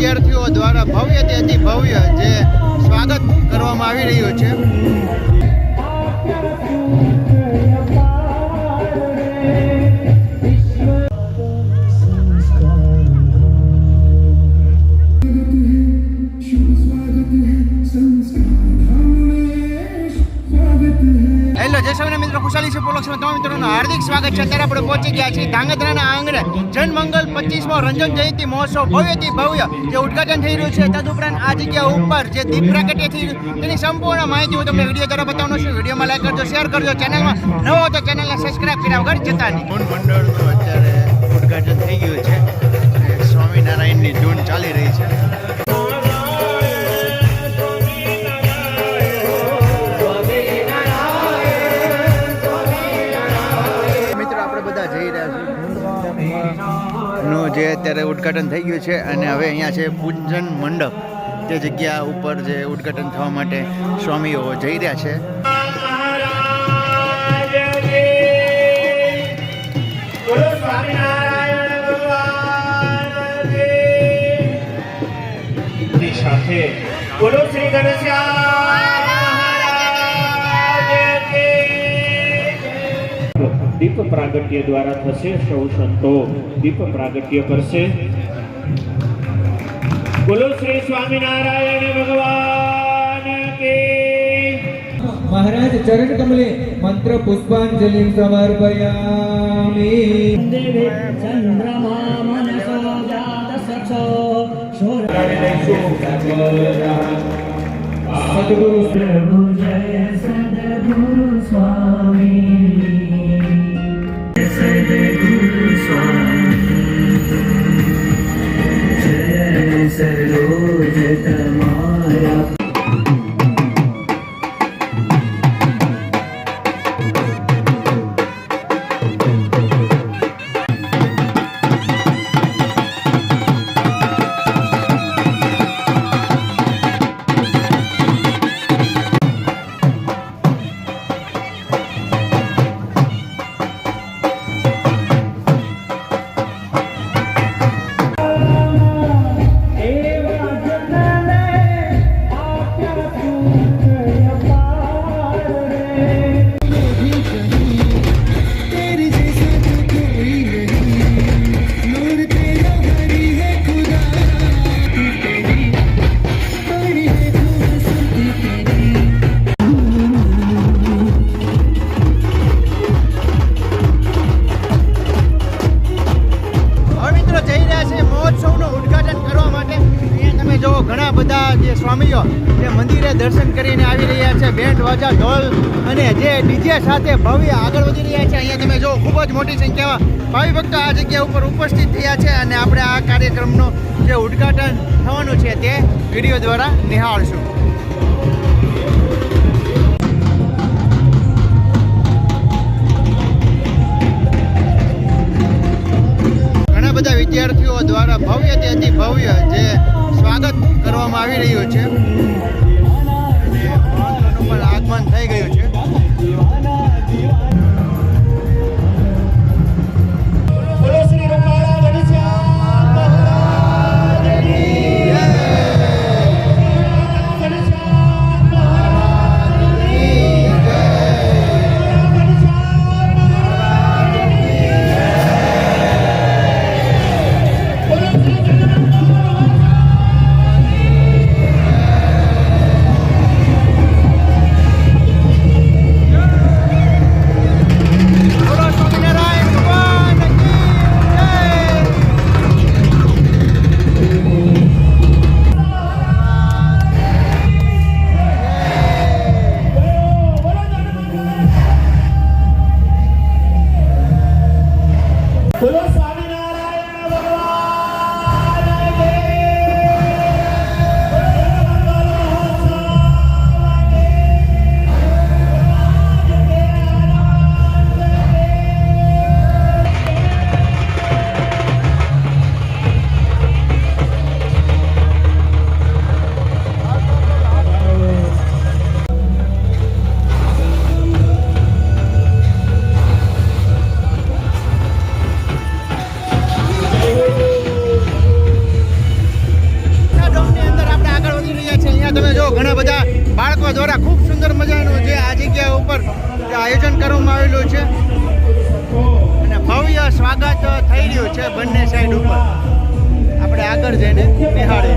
વિદ્યાર્થીઓ દ્વારા ભવ્ય તેથી ભવ્ય જે સ્વાગત કરવામાં આવી રહ્યું છે. મિત્રોનું હાર્દિક સ્વાગત છે. અત્યારે આપણે પહોંચી ગયા છીએ ધાંગધ્રાના આંગણે. જનમંગલ પચીસમો રંજન જયંતિ મહોત્સવ, ભવ્યથી ભવ્ય જે ઉદઘાટન થઈ રહ્યું છે. તદુપરાંત આ જગ્યા ઉપર જે દીપ પ્રાગટ્ય થઈ રહ્યું તેની સંપૂર્ણ માહિતી હું તમને વીડિયો દ્વારા બતાવવાનો છું. વિડીયોમાં લાઈક કરજો શેર કરજો. ચેનલમાં નવો તો ચેનલને સબસ્ક્રાઈબ કર્યા વગર જતા નહીં મંડળનું અત્યારે ઉદઘાટન થઈ ગયું નું જે અત્યારે ઉદ્ઘાટન થઈ ગયું છે અને હવે અહીંયા છે પૂજન મંડપ. તે જગ્યા ઉપર જે ઉદ્ઘાટન થવા માટે સ્વામીઓ જઈ રહ્યા છે. સાથે બોલો શ્રી દીપ પ્રાગટ્ય દ્વારા થશે સૌ સંતો દીપ પ્રાગટ્ય કરશે. બોલો શ્રી સ્વામિનારાયણ ભગવાન મહારાજ ચરણ કમલે મંત્ર પુષ્પાંજલિ સમર્પયામિ. ચંદ્રમા મનસો જાત સખો સદગુરુ સદગુરુ જય સદગુરુ સ્વામી. બધા જે સ્વામીઓ જે મંદિરે દર્શન કરીને આવી રહ્યા છે બેન્ડ વાજા, ઢોલ અને જે ડીજે સાથે ભવ્ય આગળ વધી રહ્યા છે. અહીંયા તમે જો ખૂબ જ મોટી સંખ્યામાં ભાવિ ભક્તો આ જગ્યા ઉપર ઉપસ્થિત થયા છે અને આપણે આ કાર્યક્રમનું જે ઉદ્ઘાટન થવાનું છે તે વીડિયો દ્વારા નિહાળશું. દ્વારા ભવ્ય તેથી ભવ્ય જે સ્વાગત કરવામાં આવી રહ્યું છે આગમન થઈ ગયું છે અહીંયા તમે જો ઘણા બધા બાળકો દ્વારા ખૂબ સુંદર મજાનું જે આ જગ્યા ઉપર આયોજન કરવામાં આવેલું છે. અને ભવ્ય સ્વાગત થઈ રહ્યું છે બંને સાઈડ ઉપર. આપણે આગળ જઈને નિહાળીએ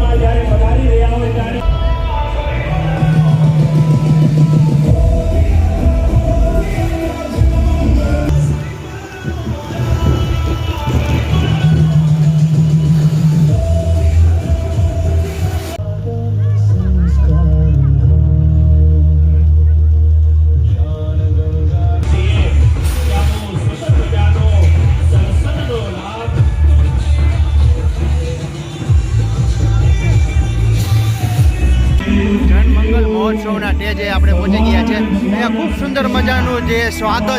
મહોત્સવના સ્ટેજે આપણે પહોંચી ગયા છે. અહીંયા ખૂબ સુંદર મજાનું જે સ્વાગત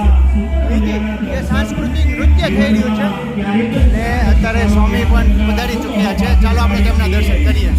જે સાંસ્કૃતિક નૃત્ય થઈ રહ્યું છે. ને અત્યારે સ્વામી પણ પધારી ચૂક્યા છે. ચાલો આપણે તેમના દર્શન કરીએ.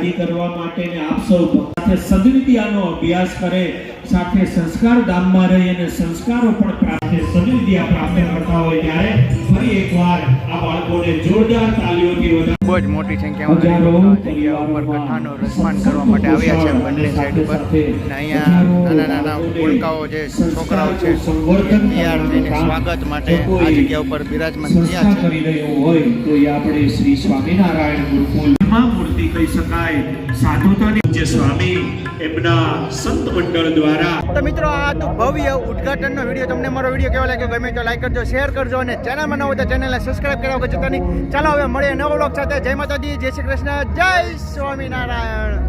સંતોને કરવા માટે ને આપ સૌ સાથે સદવિદ્યાનો અભ્યાસ કરે સાથે સંસ્કાર ધામમાં રહી અને સંસ્કારો પણ પ્રાપ્ત સદવિદ્યા પ્રાપ્ત કરતા હોય ત્યારે ફરી એકવાર આ બાળકોને જોરદાર તાલીઓથી વધારે બહુ જ મોટી સંખ્યામાં ઉપર કથાનો રસપાન કરવા માટે આવ્યા છે બંને સાઈડ ઉપર. અને અહીંયા નાના નાના ઓળખાઓ જે છોકરાઓ છે તૈયાર થઈને સ્વાગત માટે આ જગ્યા ઉપર બિરાજમાન થયા છે. કરી રહ્યો હોય. તો એ આપણે શ્રી સ્વામિનારાયણ ગુરુકુલ મૂર્તિ કહી શકાય. સાધુતાની પૂજ્ય સ્વામી એમના સંત મંડળ દ્વારા તો મિત્રો, આ તો ભવ્ય ઉદઘાટનનો વીડિયો. તમને મારો વીડિયો કેવો લાગ્યો ગમે તો લાઈક કરજો શેર કરજો અને ચેનલમાં ન હોય તો ચેનલને સબસ્ક્રાઈબ કરવા જતા નહીં ચાલો હવે મળીએ નવો વ્લોગ સાથે. જય માતાજી, જય શ્રી કૃષ્ણ, જય સ્વામિનારાયણ.